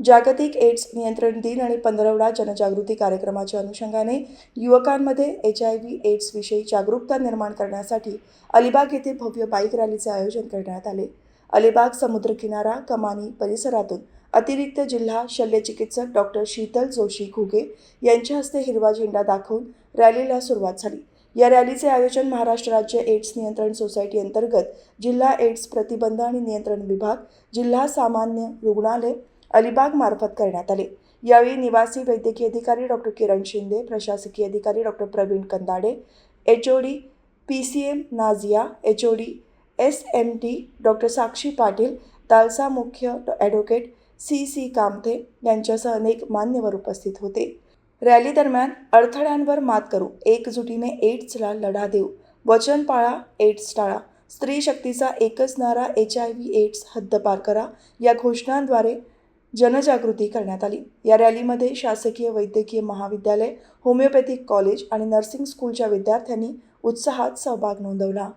जागतिक एड्स नियंत्रण दिन आणि पंधरवडा जनजागृती कार्यक्रमाच्या अनुषंगाने युवकांमध्ये एच आय व्ही एड्सविषयी जागरूकता निर्माण करण्यासाठी अलिबाग येथे भव्य बाईक रॅलीचे आयोजन करण्यात आले. अलिबाग समुद्रकिनारा कमानी परिसरातून अतिरिक्त जिल्हा शल्यचिकित्सक डॉक्टर शीतल जोशी घुगे यांच्या हस्ते हिरवा झेंडा दाखवून रॅलीला सुरुवात झाली. या रॅलीचे आयोजन महाराष्ट्र राज्य एड्स नियंत्रण सोसायटी अंतर्गत जिल्हा एड्स प्रतिबंध आणि नियंत्रण विभाग जिल्हा सामान्य रुग्णालय अलिबाग मार्फत करण्यात आले. यावेळी निवासी वैद्यकीय अधिकारी डॉक्टर किरण शिंदे प्रशासकीय अधिकारी doctor Pravin Kandade H O D P C M Nazia H O D S M T doctor Sakshi Patil तालसा मुख्य ॲडव्होकेट सी सी कामथे यांच्यासह अनेक मान्यवर उपस्थित होते. रॅली दरम्यान अडथळ्यांवर मात करू एकजुटीने एड्सला लढा देऊ वचन पाळा एड्स टाळा स्त्री शक्तीचा एकच नारा एच आय व्ही एड्स हद्दपार करा या घोषणांद्वारे जनजागृती करण्यात आली. या रॅलीमध्ये शासकीय वैद्यकीय महाविद्यालय होमिओपॅथिक कॉलेज आणि नर्सिंग स्कूलच्या विद्यार्थ्यांनी उत्साहात सहभाग नोंदवला.